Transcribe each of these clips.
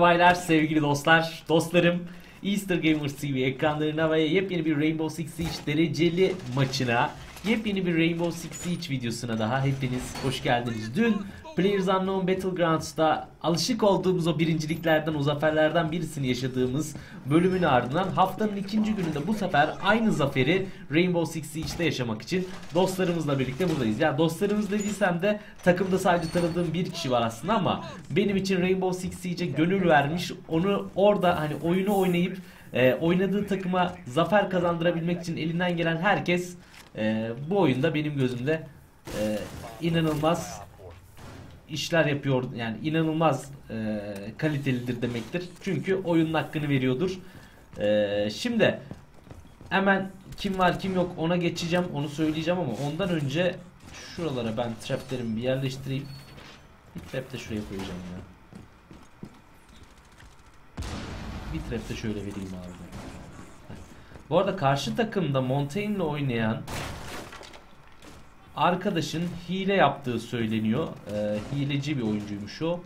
Baylar, sevgili dostlar, dostlarım Easter Gamers TV ekranlarına ve yepyeni bir Rainbow Six Siege dereceli maçına Yepyeni bir Rainbow Six Siege videosuna daha hepiniz hoş geldiniz. Dün Players Unknown Battlegrounds'ta alışık olduğumuz o birinciliklerden, o zaferlerden birisini yaşadığımız bölümün ardından haftanın ikinci gününde bu sefer aynı zaferi Rainbow Six Siege'de yaşamak için dostlarımızla birlikte buradayız. Ya dostlarımız dediysem de takımda sadece tanıdığım bir kişi var aslında ama benim için Rainbow Six Siege'e gönül vermiş, onu orada hani oyunu oynayıp e, oynadığı takıma zafer kazandırabilmek için elinden gelen herkes e, bu oyunda benim gözümde e, inanılmaz işler yapıyor yani inanılmaz e, kalitelidir demektir. Çünkü oyunun hakkını veriyordur. E, şimdi hemen kim var kim yok ona geçeceğim onu söyleyeceğim ama ondan önce şuralara ben traplerimi bir yerleştireyim. Bir trap de şuraya koyacağım ya. Bir trap de şöyle vereyim abi. Bu arada karşı takımda Montaigne oynayan arkadaşın hile yaptığı söyleniyor. E, hileci bir oyuncuymuş o.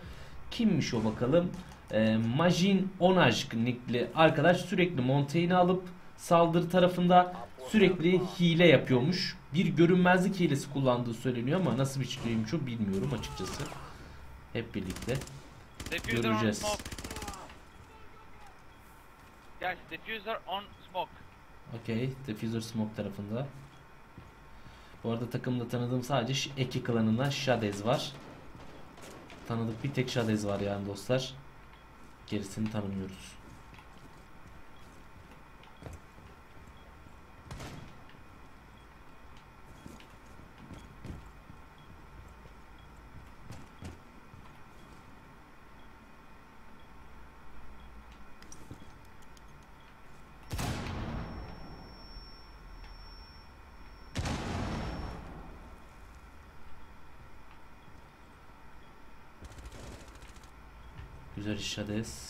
Kimmiş o bakalım? E, Majin Onajk nickli arkadaş sürekli Montaigne'i alıp saldırı tarafında sürekli hile yapıyormuş. Bir görünmezlik hilesi kullandığı söyleniyor ama nasıl bir şeymiş o bilmiyorum açıkçası. Hep birlikte göreceğiz. Guys, diffuser on smoke. Okey, diffuser smoke tarafında. Bu arada takımda tanıdığım sadece Eki klanından Shadez var. Tanıdık bir tek Shadez var yani dostlar. Gerisini tanımıyoruz. Güzel iş Hades.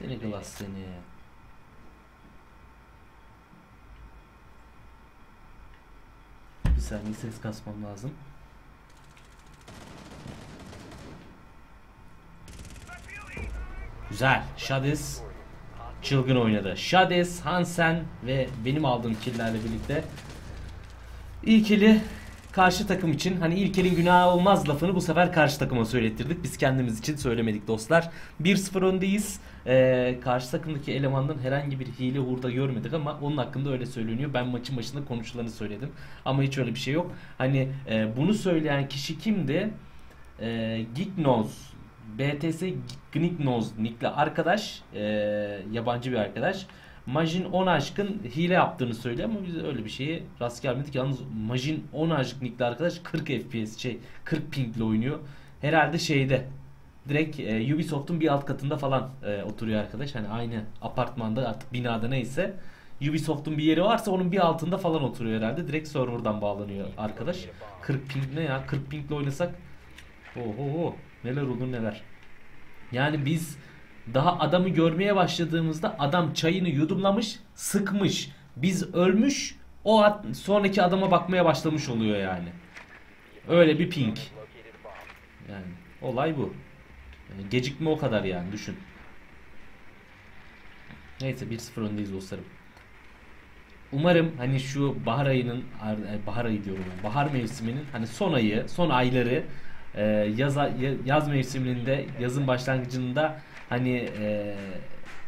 Seni glass seni. Bir saniye ses kasmam lazım. Güzel. Shades çılgın oynadı. Shades, Hansen ve benim aldığım killlerle birlikte ilkili karşı takım için hani ilkelin günahı olmaz lafını bu sefer karşı takıma söylettirdik. Biz kendimiz için söylemedik dostlar. 1-0 öndeyiz. Ee, karşı takımdaki elemandan herhangi bir hile hurda görmedik ama onun hakkında öyle söyleniyor. Ben maçın başında konuşulanı söyledim. Ama hiç öyle bir şey yok. Hani e, bunu söyleyen kişi kimdi? E, Geeknoz BTS Gniknoz nickli arkadaş e, yabancı bir arkadaş Majin 10 aşkın hile yaptığını söylüyor ama biz öyle bir şeyi rast gelmedik. Yalnız Majin 10 aşk nickli arkadaş 40 FPS şey 40 pingle oynuyor. Herhalde şeyde direkt e, Ubisoft'un bir alt katında falan e, oturuyor arkadaş. Hani aynı apartmanda artık binada neyse Ubisoft'un bir yeri varsa onun bir altında falan oturuyor herhalde. Direkt serverdan bağlanıyor arkadaş. 40 ping ne ya? 40 pingle oynasak oho neler olur neler. Yani biz daha adamı görmeye başladığımızda adam çayını yudumlamış, sıkmış. Biz ölmüş, o at, sonraki adama bakmaya başlamış oluyor yani. Öyle bir ping. Yani olay bu. Yani gecikme o kadar yani düşün. Neyse 1-0 öndeyiz dostlarım. Umarım hani şu bahar ayının bahar ayı diyorum yani, bahar mevsiminin hani son ayı, son ayları e, yaz, yaz mevsiminde, yazın başlangıcında hani e,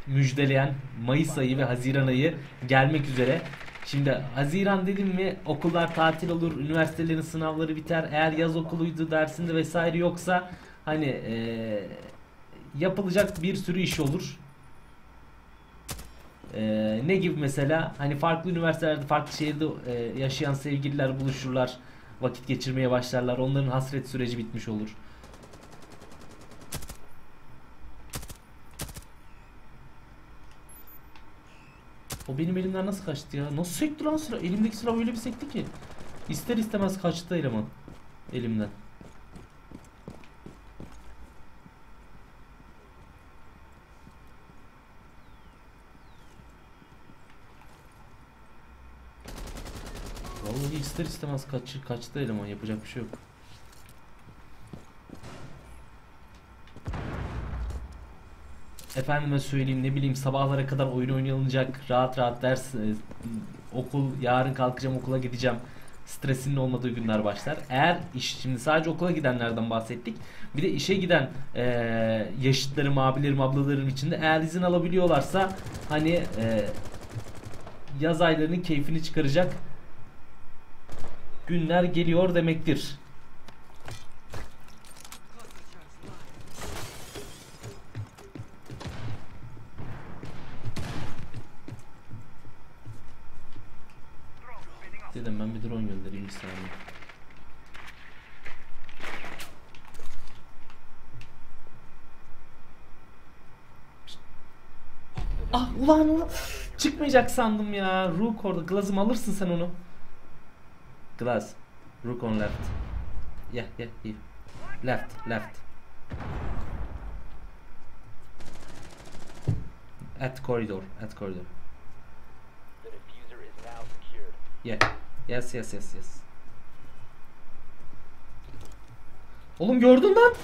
müjdeleyen Mayıs ayı ve Haziran ayı gelmek üzere. Şimdi Haziran dedim mi okullar tatil olur, üniversitelerin sınavları biter. Eğer yaz okuluydu dersinde vesaire yoksa hani e, yapılacak bir sürü iş olur. E, ne gibi mesela hani farklı üniversitelerde farklı şehirde e, yaşayan sevgililer buluşurlar vakit geçirmeye başlarlar onların hasret süreci bitmiş olur O benim elimden nasıl kaçtı ya? Nasıl sekti lan silah? Elimdeki silah öyle bir sekti ki. İster istemez kaçtı eleman. Elimden. Vallahi ister istemez kaç, kaçtı eleman. Yapacak bir şey yok. Efendime söyleyeyim ne bileyim sabahlara kadar oyun oynanacak rahat rahat ders e, okul yarın kalkacağım okula gideceğim stresinin olmadığı günler başlar. Eğer iş şimdi sadece okula gidenlerden bahsettik. Bir de işe giden e, yaşıtlarım, abilerim, ablalarım içinde eğer izin alabiliyorlarsa hani e, yaz aylarının keyfini çıkaracak günler geliyor demektir. Dedim ben bir drone göndereyim bir saniye. Ah ulan ulan çıkmayacak sandım ya. Rook orada. Glaz'ım alırsın sen onu. Glaz. Rook on left. Yeah yeah yeah. Left left. At corridor. At corridor. The diffuser is now secured. Yeah. Yes yes yes yes. Oğlum gördün lan.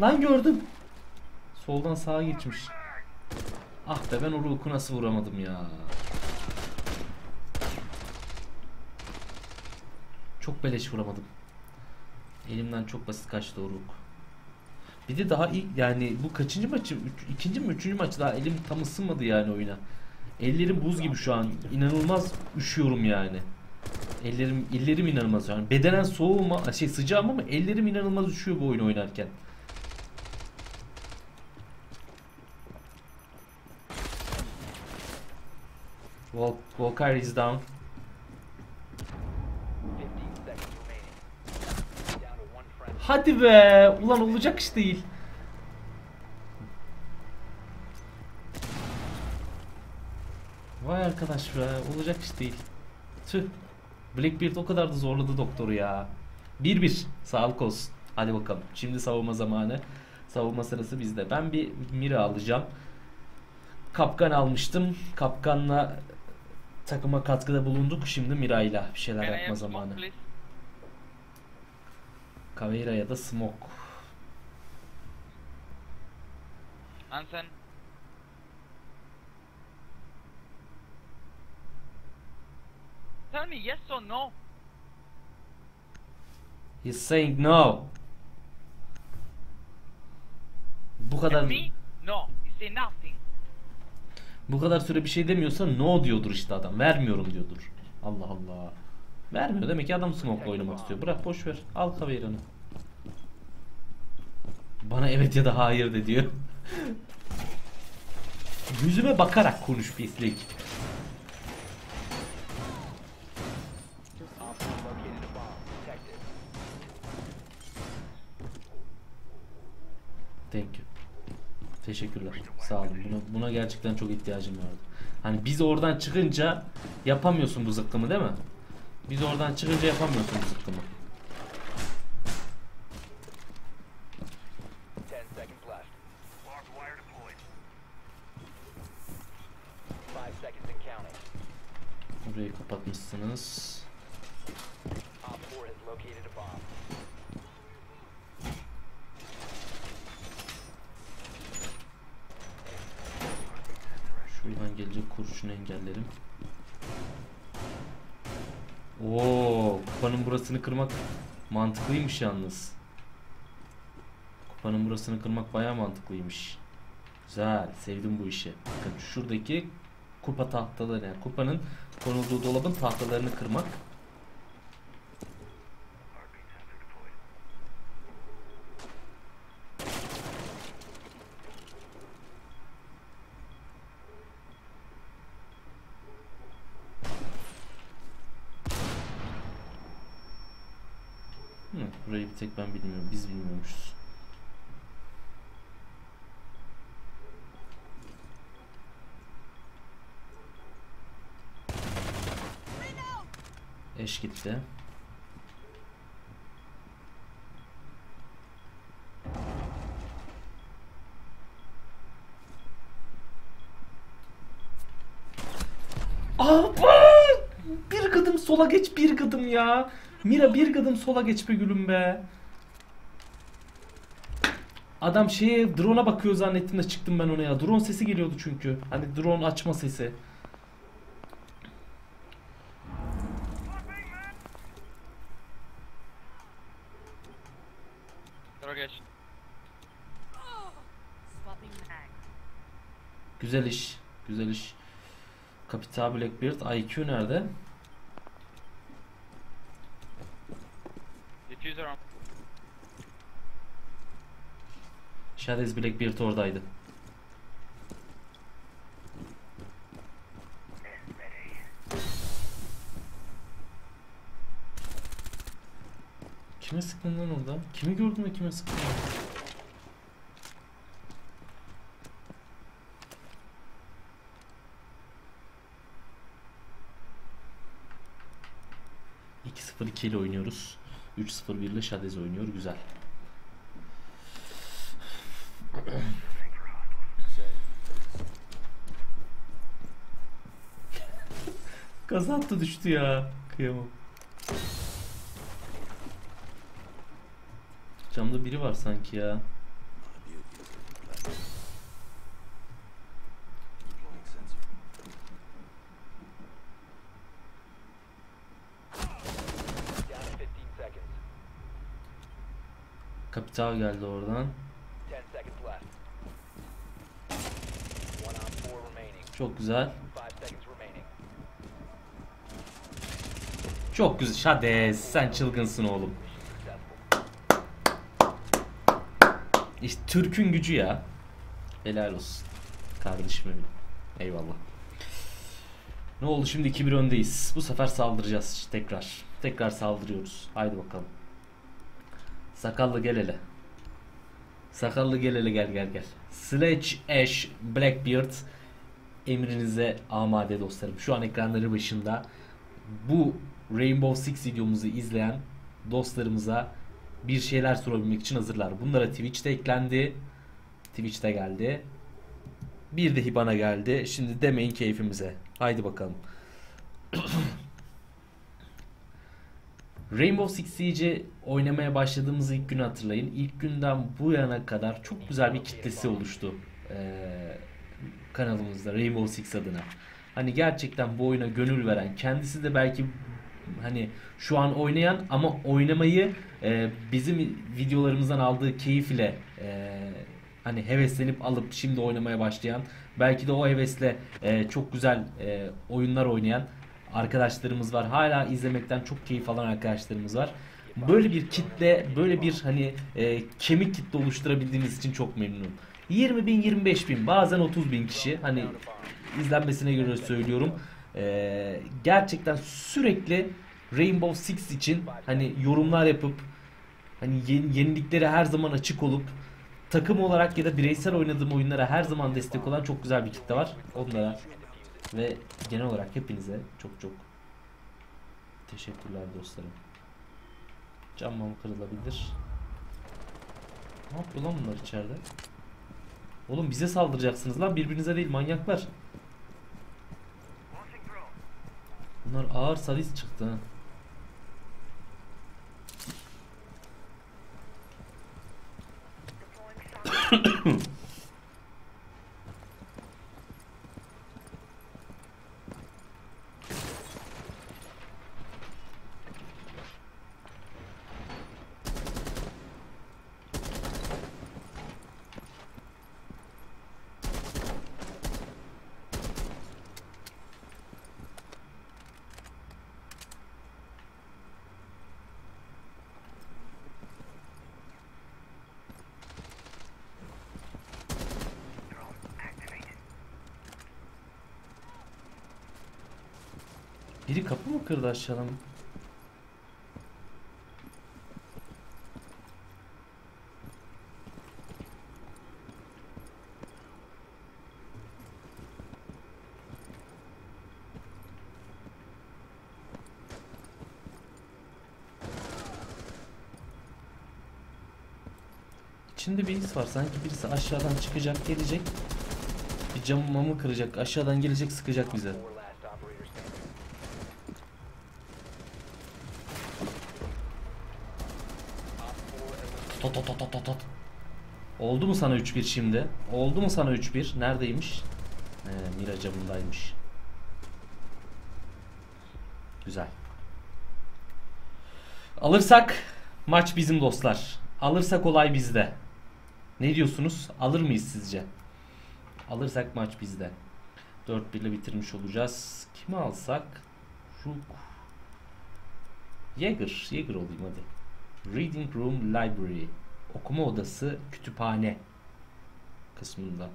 Lan gördüm. Soldan sağa geçmiş. Ah be ben o Rook'u nasıl vuramadım ya. Çok beleş vuramadım. Elimden çok basit kaçtı Rook. Bir de daha iyi yani bu kaçıncı maçı? Üç, ikinci mi üçüncü maç daha elim tam ısınmadı yani oyuna. Ellerim buz gibi şu an. İnanılmaz üşüyorum yani. Ellerim ellerim inanılmaz yani. Bedenen soğuğum şey sıcağım ama ellerim inanılmaz üşüyor bu oyunu oynarken. Vol Volkar is down. 15 seconds remaining. Down to one friend. Hadi be. Ulan olacak iş değil. Vay arkadaş be. Olacak iş değil. Tüh. Blackbeard o kadar da zorladı doktoru ya. 1-1. Sağlık olsun. Hadi bakalım. Şimdi savunma zamanı. Savunma sırası bizde. Ben bir Mira alacağım. Kapkan almıştım. Kapkanla takıma katkıda bulunduk. Şimdi Mira'yla bir şeyler Can yapma zamanı. Caveira ya da Smoke. Hansen. Tell me yes or no. He's saying no. Bu kadar And me? No. Bu kadar süre bir şey demiyorsa no diyordur işte adam. Vermiyorum diyordur. Allah Allah. Vermiyor demek ki adam smoke'la oynamak istiyor. Bırak boş ver. Al Caveira'nı. Bana evet ya da hayır de diyor. Yüzüme bakarak konuş pislik. Thank you. Teşekkürler. Sağ olun. Buna, buna gerçekten çok ihtiyacım vardı. Hani biz oradan çıkınca yapamıyorsun bu zıkkımı değil mi? Biz oradan çıkınca yapamıyorsun bu zıkkımı. 10 seconds left. Five seconds and counting. Burayı kapatmışsınız. Op 4 has located a bomb. Şuradan gelecek kurşunu engellerim. Oo, kupanın burasını kırmak mantıklıymış yalnız. Kupanın burasını kırmak bayağı mantıklıymış. Güzel, sevdim bu işi. Bakın şuradaki kupa tahtaları, yani kupanın konulduğu dolabın tahtalarını kırmak. Bir tek ben bilmiyorum. Biz bilmiyormuşuz. Eş gitti. Aa, bir gıdım sola geç bir gıdım ya. Mira bir gıdım sola geç be gülüm be. Adam şeye drone'a bakıyor zannettim de çıktım ben ona ya. Drone sesi geliyordu çünkü. Hani drone açma sesi. Güzel iş. Güzel iş. Kapital Blackbeard IQ nerede? Diffuser on. Shades Blackbeard oradaydı. Kime sıktın lan orada? Kimi gördün de kime sıktın? ...2-0-2 ile oynuyoruz. 3-0-1 ile Shades oynuyor. Güzel. Gaza attı düştü ya. Kıyamam. Camda biri var sanki ya. Down to 15 seconds. Kapital geldi oradan. 10 seconds left. One on four remaining. Çok güzel. Çok güzel. Şades sen çılgınsın oğlum. İşte Türk'ün gücü ya. Helal olsun. Kardeşim benim. Eyvallah. Ne oldu şimdi 2-1 öndeyiz. Bu sefer saldıracağız tekrar. Tekrar saldırıyoruz. Haydi bakalım. Sakallı gel hele. Sakallı gel hele gel gel gel. Sledge Ash Blackbeard emrinize amade dostlarım. Şu an ekranları başında bu Rainbow Six videomuzu izleyen dostlarımıza bir şeyler sorabilmek için hazırlar. Bunlara Twitch'te eklendi. Twitch'te geldi. Bir de Hibana geldi. Şimdi demeyin keyfimize. Haydi bakalım. Rainbow Six Siege oynamaya başladığımız ilk günü hatırlayın. İlk günden bu yana kadar çok güzel bir kitlesi oluştu. Ee, kanalımızda Rainbow Six adına. Hani gerçekten bu oyuna gönül veren, kendisi de belki hani şu an oynayan ama oynamayı e, bizim videolarımızdan aldığı keyif ile e, hani heveslenip alıp şimdi oynamaya başlayan belki de o hevesle e, çok güzel e, oyunlar oynayan arkadaşlarımız var. Hala izlemekten çok keyif alan arkadaşlarımız var. Böyle bir kitle, böyle bir hani e, kemik kitle oluşturabildiğimiz için çok memnunum. 20 bin, 25 bin, bazen 30 bin kişi. Hani izlenmesine göre söylüyorum. E, gerçekten sürekli Rainbow Six için hani yorumlar yapıp hani yeni, yeniliklere her zaman açık olup takım olarak ya da bireysel oynadığım oyunlara her zaman destek olan çok güzel bir kitle var. Onlara ve genel olarak hepinize çok çok teşekkürler dostlarım. Cam mı kırılabilir? Ne yapıyor lan bunlar içeride? Oğlum bize saldıracaksınız lan birbirinize değil manyaklar. Bunlar ağır sadist çıktı Biri kapı mı kırdı aşağıdan? İçinde bir his var. Sanki birisi aşağıdan çıkacak, gelecek. Bir camı mamı kıracak. Aşağıdan gelecek, sıkacak bize. Oldu mu sana 3-1 şimdi? Oldu mu sana 3-1? Neredeymiş? Ee, Mira camındaymış. Güzel. Alırsak maç bizim dostlar. Alırsak olay bizde. Ne diyorsunuz? Alır mıyız sizce? Alırsak maç bizde. 4-1 ile bitirmiş olacağız. Kimi alsak? Rook. Jäger. Jäger olayım hadi. Reading Room Library. Okuma odası, kütüphane kısmında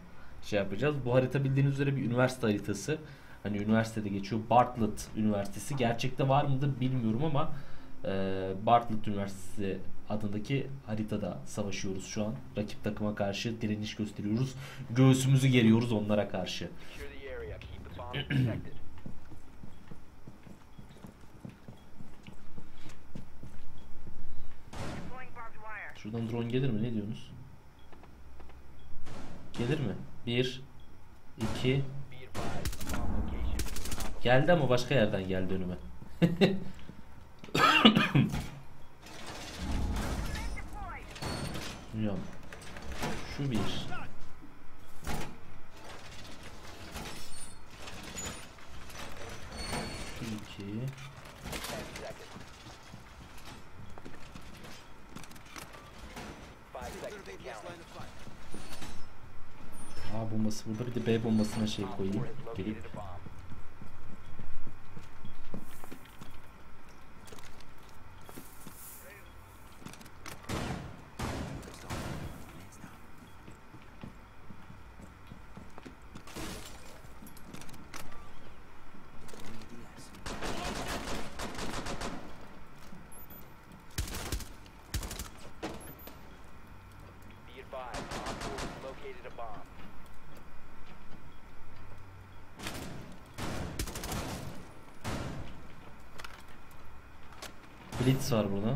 şey yapacağız. Bu harita bildiğiniz üzere bir üniversite haritası. Hani üniversitede geçiyor. Bartlett Üniversitesi. Gerçekte var mıdır bilmiyorum ama e, Bartlett Üniversitesi adındaki haritada savaşıyoruz şu an. Rakip takıma karşı direniş gösteriyoruz. Göğsümüzü geriyoruz onlara karşı. Şuradan drone gelir mi? Ne diyorsunuz? Gelir mi? 1 2 Be advised, bomb location is compromised. Geldi ama başka yerden geldi önüme. Bilmiyorum. Şu bir. Burada bir de B bombasına şey Op 4 koyayım. Gelip. located a bomb. Be advised, Op 4 has located a bomb. Blitz var burada.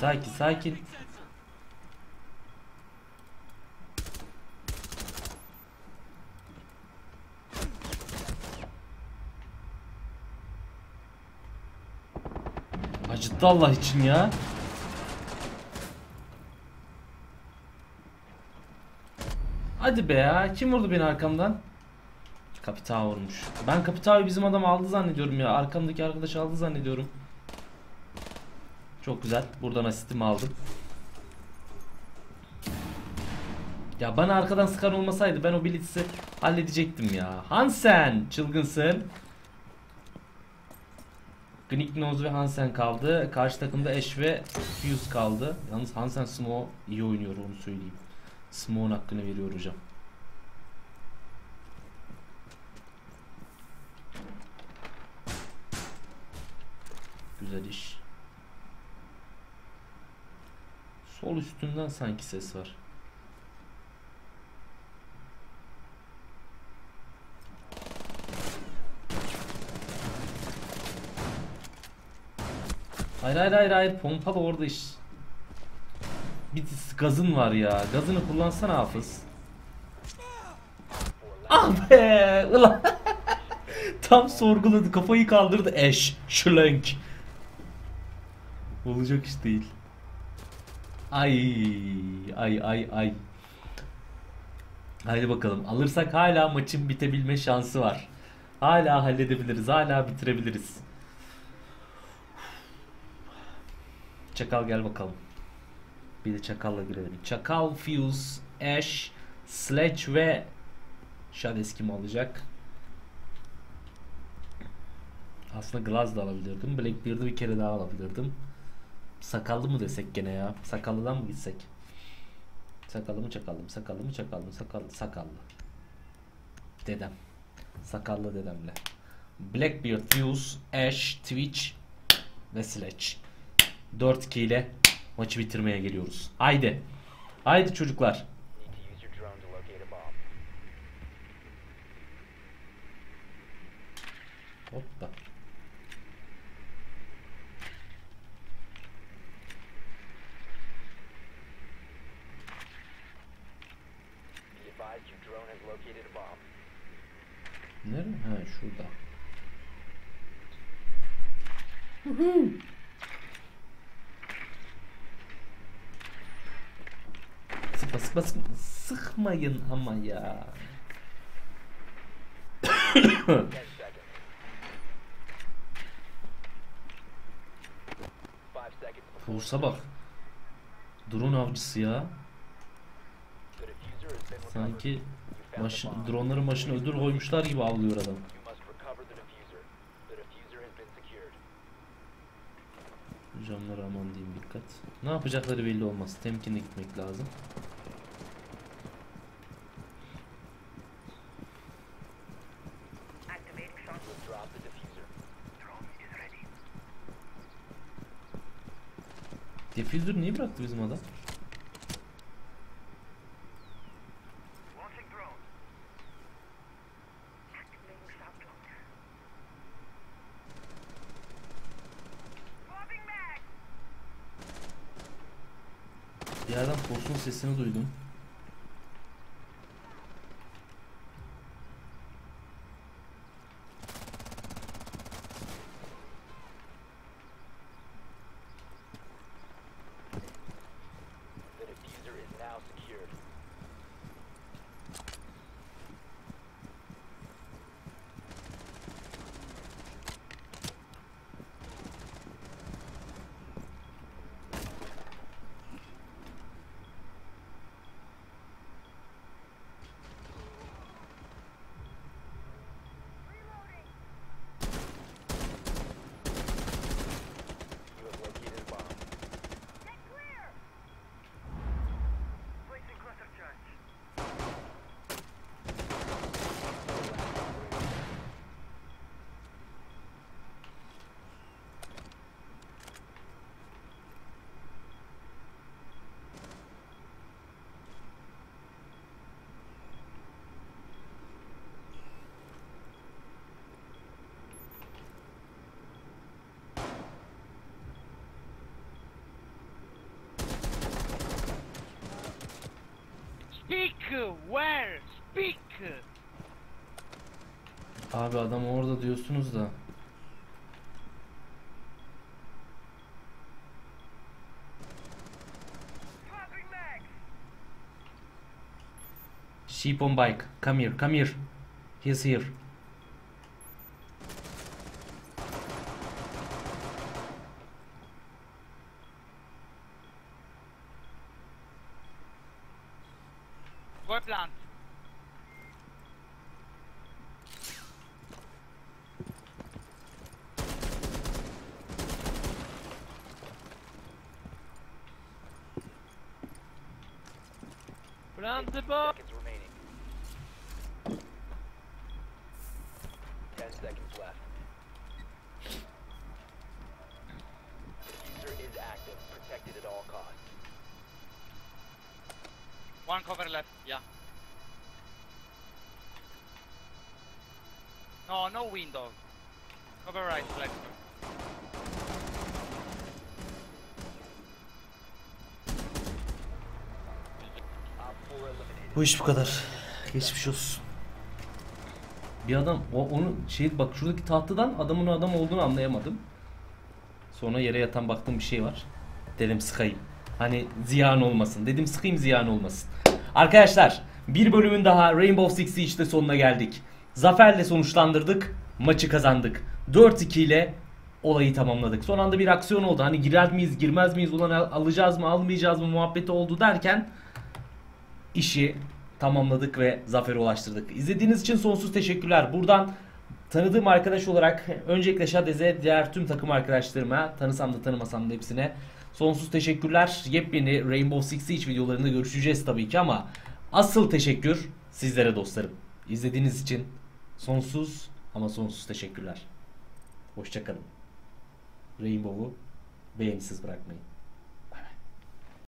Sakin sakin Acıttı Allah için ya. Hadi be ya. Kim vurdu beni arkamdan? Kapital vurmuş. Ben Kapital'ı bizim adam aldı zannediyorum ya. Arkamdaki arkadaş aldı zannediyorum. Çok güzel. Buradan asistimi aldım. Ya bana arkadan sıkan olmasaydı ben o blitz'i halledecektim ya. Hansen çılgınsın. Gnicknoz ve Hansen kaldı. Karşı takımda Ash ve Fuse kaldı. Yalnız Hansen Smo iyi oynuyor onu söyleyeyim. Smo'nun hakkını veriyor hocam. Güzel iş. Sol üstünden sanki ses var. Hayır hayır hayır hayır pompalı orada iş. Bir gazın var ya. Gazını kullansana Hafız. Ah be! Ulan. Tam sorguladı. Kafayı kaldırdı. Eş. Şlenk. Olacak iş değil. Ay ay ay ay. Haydi bakalım. Alırsak hala maçın bitebilme şansı var. Hala halledebiliriz. Hala bitirebiliriz. Çakal gel bakalım. Bir de Çakal'la girelim. Çakal, Fuse, Ash, Sledge ve Shades kim alacak? Aslında Glaz da alabilirdim. Blackbeard'ı bir kere daha alabilirdim. Sakallı mı desek gene ya? Sakallıdan mı gitsek? Sakallı mı çakallı mı? Sakallı mı çakallı mı? Sakallı, sakallı. Dedem. Sakallı dedemle. Blackbeard, Fuse, Ash, Twitch ve Sledge. 4-2 ile maçı bitirmeye geliyoruz. Haydi. Haydi çocuklar. Need to use your drone to locate a bomb. Hoppa. Be advised your drone has located a bomb. Nerede? Ha şurada. Sıkma sıkma sıkma. Sıkmayın ama ya. 10 seconds. 5 seconds before Force'a bak. Drone avcısı ya. Sanki You found maş the bomb. dronların başına ödül koymuşlar gibi avlıyor adam. Camlara aman diyeyim dikkat. Ne yapacakları belli olmaz. Temkinli gitmek lazım. Activating shot. You have dropped the diffuser. Drone is ready. Diffuser niye bıraktı bizim adam? Yerden Force'un sesini duydum. The diffuser is now secured. You have located a bomb. Get clear. Placing cluster charge. Speak! Where? Speak! Abi adam orada diyorsunuz da. Sheep on bike. Come here, come here. He's here. Plant the bomb! Seconds remaining. 10 seconds left. Diffuser is active, protected at all costs. One cover left, yeah. No, no window. Cover right, left. Bu iş bu kadar. Geçmiş olsun. Bir adam o onu şey bak şuradaki tahtadan adamın adam olduğunu anlayamadım. Sonra yere yatan baktığım bir şey var. Dedim sıkayım. Hani ziyan olmasın. Dedim sıkayım ziyan olmasın. Arkadaşlar bir bölümün daha Rainbow Six Siege'de sonuna geldik. Zaferle sonuçlandırdık. Maçı kazandık. 4-2 ile olayı tamamladık. Son anda bir aksiyon oldu. Hani girer miyiz girmez miyiz ulan al- alacağız mı almayacağız mı muhabbeti oldu derken işi tamamladık ve zafere ulaştırdık. İzlediğiniz için sonsuz teşekkürler. Buradan tanıdığım arkadaş olarak öncelikle Şadez'e, diğer tüm takım arkadaşlarıma, tanısam da tanımasam da hepsine sonsuz teşekkürler. Yepyeni Rainbow Six Siege videolarında görüşeceğiz tabii ki ama asıl teşekkür sizlere dostlarım. İzlediğiniz için Sonsuz ama sonsuz teşekkürler. Hoşçakalın. Rainbow'u beğenisiz bırakmayın.